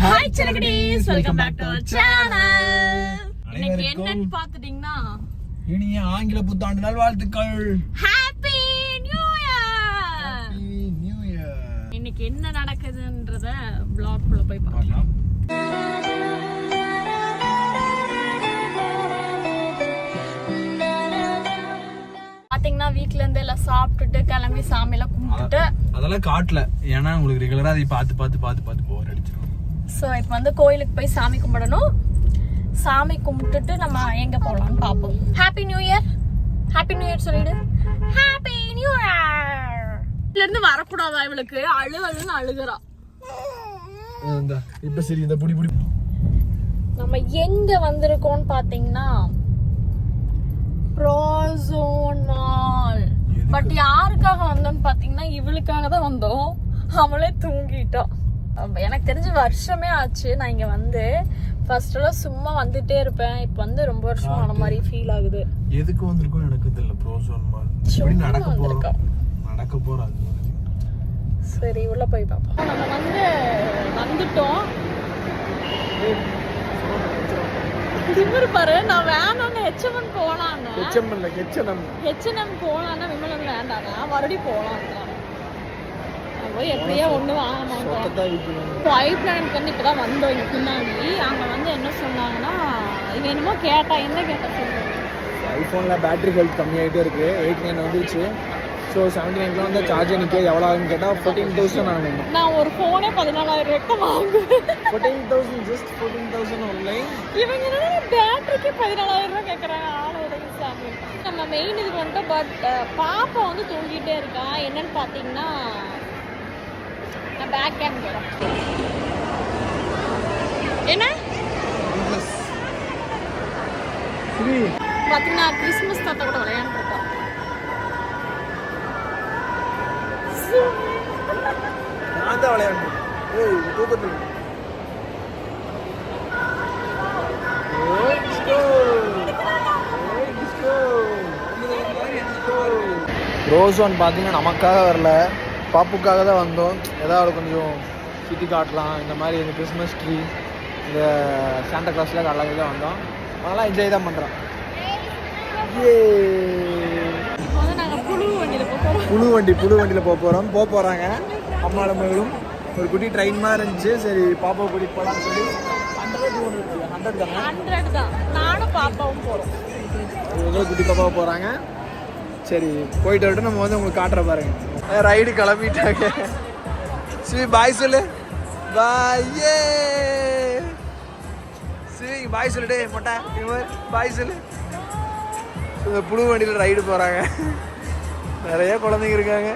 Hi சிலகடீஸ் welcome back to channel இன்னைக்கு என்னன்னு பாத்துட்டீங்கன்னா இனிய ஆங்கில புத்தாண்டு நல்வாழ்த்துக்கள் happy new year new year இன்னைக்கு என்ன நடக்குதுன்றத vlog குள்ள போய் பார்க்கலாம் பாத்தீங்கன்னா வீட்ல இருந்து எல்லாம் சாப்பிட்டுட்டு கிளம்பி சாமியெல்லாம் கும்பிட்டுட்டு. அதெல்லாம் காட்டல. ஏன்னா உங்களுக்கு ரெகுலரா அதை பார்த்து பார்த்து பார்த்து பார்த்து போர் அடிச்சிடும் ஸோ இப்போ வந்து கோயிலுக்கு போய் சாமி கும்பிடணும். சாமி கும்பிட்டுட்டு நம்ம எங்க போகலாம்னு பார்ப்போம். Happy new year happy new year சொல்லிடு. ஹாப்பி நியூ இயர் இதுல இருந்து வரக்கூடாதா இவளுக்கு? அழு அழுன்னு அழுகுறா. இந்த இப்ப சரி இந்த புடி புடி. நம்ம எங்க வந்திருக்கோம்னு பாத்தீங்கன்னா ப்ரோசோன் மால் பட் யாருக்காக வந்தோம்னு பாத்தீங்கன்னா இவளுக்காக தான் வந்தோம். அவளே தூங்கிட்டா. அப்ப எனக்கு தெரிஞ்ச வருஷமே ஆச்சு. நான் இங்க வந்து ஃபர்ஸ்ட் எல்லாம் சும்மா வந்துட்டே இருப்பேன். இப்போ வந்து ரொம்ப வருஷம் ஆன மாதிரி ஃபீல் ஆகுது. எதுக்கு வந்திருக்கோம் எனக்கு தெரியல ப்ரோசோன் எப்படி நடக்க போறோம். நடக்க அது சரி உள்ள போய் பார்ப்போம் நம்ம வந்து வந்துட்டோம். திமிரு பாரு நான் வேணான்னு ஹெச்எம்என் போலான்னு இல்ல கெச்சனம் ஹெச்என்எம் போலான்னா விமல் வந்து வேண்டாங்க மறுபடியும் போலாம் போய் எப்படியோ ஒண்ணு வாங்க மாட்டோம் ஒயிட் பிளானட் வந்து இப்பதான் வந்தோம் இங்க பின்னாடி. அங்க வந்து என்ன சொன்னாங்கன்னா என்னமோ கேட்டா என்ன கேட்டா சொல்லுங்க ஐஃபோனில் பேட்டரி ஹெல்த் கம்மியாகிட்டே இருக்கு. எயிட் நைன் வந்துருச்சு. ஸோ செவன்டி நைன்ல வந்து சார்ஜர் நிற்க எவ்வளோ ஆகுன்னு கேட்டால் ஃபோர்டீன் தௌசண்ட் ஆகும் நான் ஒரு போனே பதினாலாயிரம் ரூபாய்க்கு வாங்குவேன். Fourteen thousand just fourteen thousand online இவங்க என்ன பேட்டரிக்கு பதினாலாயிரம் ரூபாய் கேட்குறாங்க ஆளோட சாமி நம்ம மெயின் இது வந்துட்டு பட் பாப்பா வந்து தூங்கிட்டே இருக்கா. என்னன்னு பார்த்தீங்கன்னா பேக் கேம் என்ன? பார்த்தீங்கன்னா கிறிஸ்மஸ் தாத்தா கூட விளையாண்டுருக்கா நான் தான் விளையாடணும். ஏய் தூக்கத்தில். ரோஸோன் பார்த்தீங்கன்னா நமக்காக வரல. பாப்புக்காக தான் வந்தோம். ஏதாவது கொஞ்சம் சுற்றி காட்டலாம். இந்த மாதிரி இந்த கிறிஸ்மஸ் ட்ரீ இந்த சாண்டா கிளாஸ்லாம் காட்டலாம் தான் வந்தோம். அதெல்லாம் என்ஜாய் தான் பண்ணுறோம் ஏ புழு வண்டி புழு வண்டியில் போக போகிறோம் போக போகிறாங்க அம்மா நம்மளும் ஒரு குட்டி ட்ரெயின் மாதிரி இருந்துச்சு. சரி பாப்பா கூட்டிகிட்டு போகலான்னு சொல்லி ஹண்ட்ரட் ஹண்ட்ரட் தான் நானும் பாப்பாவும் போகிறோம் இவங்க குட்டி பாப்பாவை போகிறாங்க சரி போயிட்டு வரட்டும். நம்ம வந்து உங்களுக்கு காட்டுற பாருங்க. ரைடு கிளம்பிட்டாங்க. சிவி பாய் சொல்லு. பாய் ஏ பாய் சொல்லுடே மொட்டை. இவர் பாய் சொல்லு. புழு வண்டியில் ரைடு போகிறாங்க நிறைய குழந்தைங்க இருக்காங்க.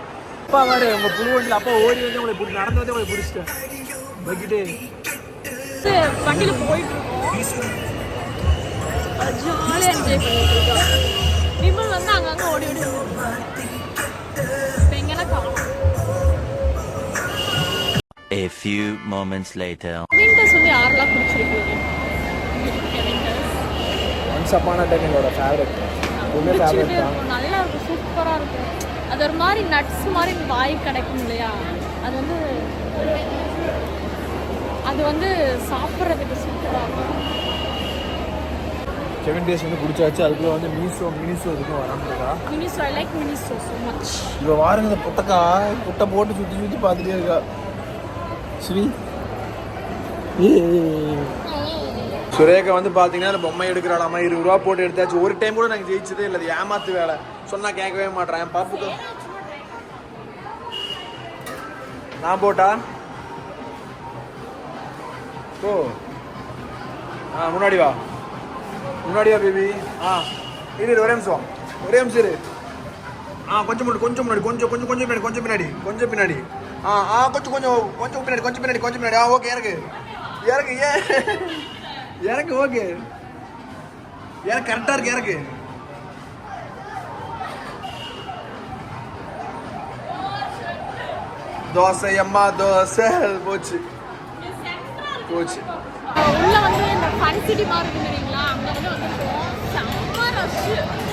அப்பா வேறு உங்கள் புழு வண்டியில் அப்பா ஓடி வந்து உங்களை பிடி நடந்து வந்து உங்களை பிடிச்சிட்டேன். பக்கிட்டு. வண்டியில் போயிட்டு இருக்கோம். ஜாலியாக என்ஜாய் பண்ணிட்டு இருக்கோம். விமல் வந்து அங்கங்கே ஓடி ஓடி few moments later. வின்டர் சொல்லி யாரெல்லாம் பிடிச்சிருக்கு ஒன்ஸ் அப்பான டைம் எங்களோட ஃபேவரட் எப்பவுமே ஃபேவரட் தான். இருக்கும் நல்லா இருக்கும். சூப்பராக இருக்கும். அது ஒரு மாதிரி நட்ஸ் மாதிரி வாய் கிடைக்கும் இல்லையா? அது வந்து அது வந்து சாப்பிட்றதுக்கு சூப்பராக இருக்கும். செவன் டேஸ் வந்து குடிச்சாச்சு. அதுக்குள்ள வந்து மினிசோ மினிசோ இதுக்கும் வராமட்டா Miniso I like Miniso so much இவ வாருங்க இந்த புட்டக்கா புட்டை போட்டு சுற்றி சுற்றி பார்த்துட்டே இருக்கா. ஸ்ரீ சுரேகா வந்து பார்த்தீங்கன்னா இந்த பொம்மை எடுக்கிறாளாமா இருபது ரூபா போட்டு எடுத்தாச்சு. ஒரு டைம் கூட நாங்கள் ஜெயிச்சதே இல்லை ஏமாத்து வேலை. சொன்னால் கேட்கவே மாட்டேன் பாப்புக்கு நான் போட்டா? ஓ ஆ முன்னாடி வா. முன்னாடி வா பேபி ஆ இரு, ஒரே நிமிஷம். ஒரே நிமிஷம் இரு. ஆ கொஞ்சம் முன்னாடி கொஞ்சம் முன்னாடி கொஞ்சம் கொஞ்சம் கொஞ்சம் பின்னாடி கொஞ்சம் பின்னாடி கொஞ்சம் பின்னாடி. ஆ ஆ கொஞ்சம் கொஞ்சம் கொஞ்சம் பின்னாடி கொஞ்சம் பின்னாடி கொஞ்சம் பின்னாடி ஆ ஓகே எனக்கு எனக்கு ஏ எனக்கு ஓகே எனக்கு கரெக்டாக இருக்கு எனக்கு தோசை அம்மா தோசை போச்சு போச்சு உள்ள வந்து இந்த ஃபன் சிட்டி மாதிரி இருக்கு தெரியுங்களா அங்க வந்து வந்துருக்கோம் செம்ம ரஷ்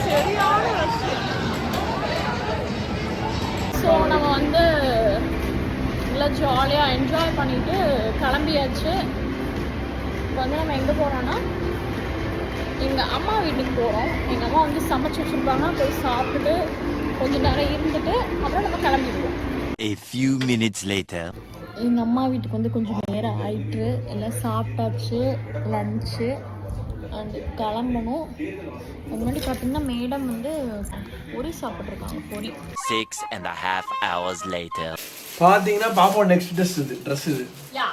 சரியான ஜாலியாக என்ஜாய் பண்ணிட்டு கிளம்பியாச்சு. வந்து நம்ம எங்கே போகிறோன்னா எங்கள் அம்மா வீட்டுக்கு போகிறோம் எங்கள் அம்மா வந்து சமைச்சு வச்சுருப்பாங்க. போய் சாப்பிட்டுட்டு கொஞ்ச நேரம் இருந்துட்டு அப்புறம் நம்ம கிளம்பிடுவோம். A few minutes later. எங்கள் அம்மா வீட்டுக்கு வந்து கொஞ்சம் நேரம் ஆயிட்டு எல்லாம் சாப்பிட்டாச்சு லஞ்சு அண்ட் கிளம்பணும். முன்னாடி பார்த்தீங்கன்னா மேடம் வந்து பொரி சாப்பிட்ருக்காங்க பொரி Six and a half hours later. பார்த்தீங்கன்னா பாப்போம் நெக்ஸ்ட் ட்ரெஸ் இது ட்ரெஸ் இது. யா.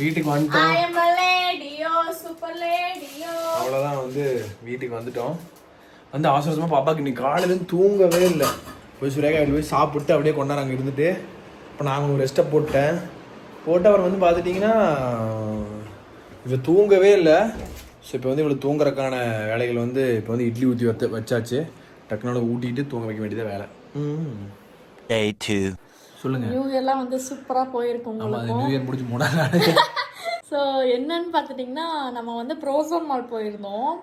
வீட்டுக்கு வந்துட்டோம். ஐ எம் லேடியோ சூப்பர் லேடியோ அவ்வளோதான் வந்து வீட்டுக்கு வந்துட்டோம். வந்து அவசர அவசரமாக பாப்பாக்கு இன்னைக்கு காலையிலேருந்து தூங்கவே இல்லை. போய் சுரேகா வீட்டில் போய் சாப்பிட்டு அப்படியே கொண்டாரு அங்கே இருந்துட்டு இப்போ நாங்கள் ஒரு ரெஸ்ட்டை போட்டேன். போட்டு அப்புறம் வந்து பார்த்துட்டிங்கன்னா இவ தூங்கவே இல்லை. ஸோ இப்போ வந்து இவளுக்கு தூங்குறதுக்கான வேலைகள் வந்து இப்போ வந்து இட்லி ஊற்றி வச்ச வச்சாச்சு. டக்குனோட ஊட்டிட்டு தூங்க வைக்க வேண்டியதாக வேலை. ம் சொல்லுங்கள் நியூ இயர்லாம் வந்து சூப்பராக போயிருக்கும் உங்களுக்கும். நியூ இயர் முடிஞ்சு மூணாவது நாள். ஸோ என்னன்னு பார்த்துட்டிங்கன்னா நம்ம வந்து ப்ரோசோன் மால் போயிருந்தோம்.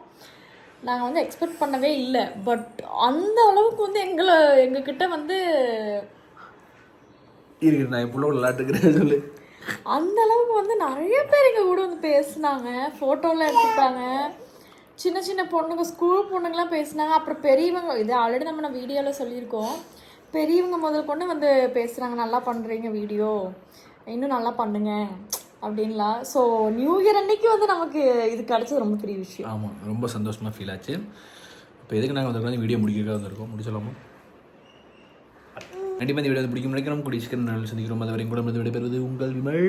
நாங்கள் வந்து எக்ஸ்பெக்ட் பண்ணவே இல்லை. பட் அந்த அளவுக்கு வந்து எங்களை எங்ககிட்ட வந்து இருக்கு நான் என் பிள்ளை விளாட்டுக்கிறேன் சொல்லு. அந்த அளவுக்கு வந்து நிறைய பேர் எங்கள் கூட வந்து பேசுனாங்க. ஃபோட்டோலாம் எடுத்துட்டாங்க. சின்ன சின்ன பொண்ணுங்க ஸ்கூல் பொண்ணுங்களாம் பேசுனாங்க. அப்புறம் பெரியவங்க இது ஆல்ரெடி நம்ம நான் வீடியோவில் சொல்லியிருக்கோம். பெரியவங்க முதல் கொண்டு வந்து பேசுகிறாங்க நல்லா பண்ணுறீங்க வீடியோ இன்னும் நல்லா பண்ணுங்க. அப்படின்லாம் ஸோ நியூ இயர் அன்னைக்கு வந்து நமக்கு இது கிடைச்சது ரொம்ப பெரிய விஷயம். ஆமாம் ரொம்ப சந்தோஷமாக ஃபீல் ஆச்சு. இப்போ எதுக்கு நாங்கள் வந்திருக்கோம் வீடியோ முடிக்கிறதுக்காக வந்திருக்கோம்? முடிச்சலாமா கண்டிப்பாக இந்த வீடியோ வந்து பிடிக்கும் நினைக்கிறோம் கூடிய சீக்கிரம் நாள் சந்திக்கிறோம். அது வரைக்கும் கூட விடைபெறுவது உங்கள் விமல்.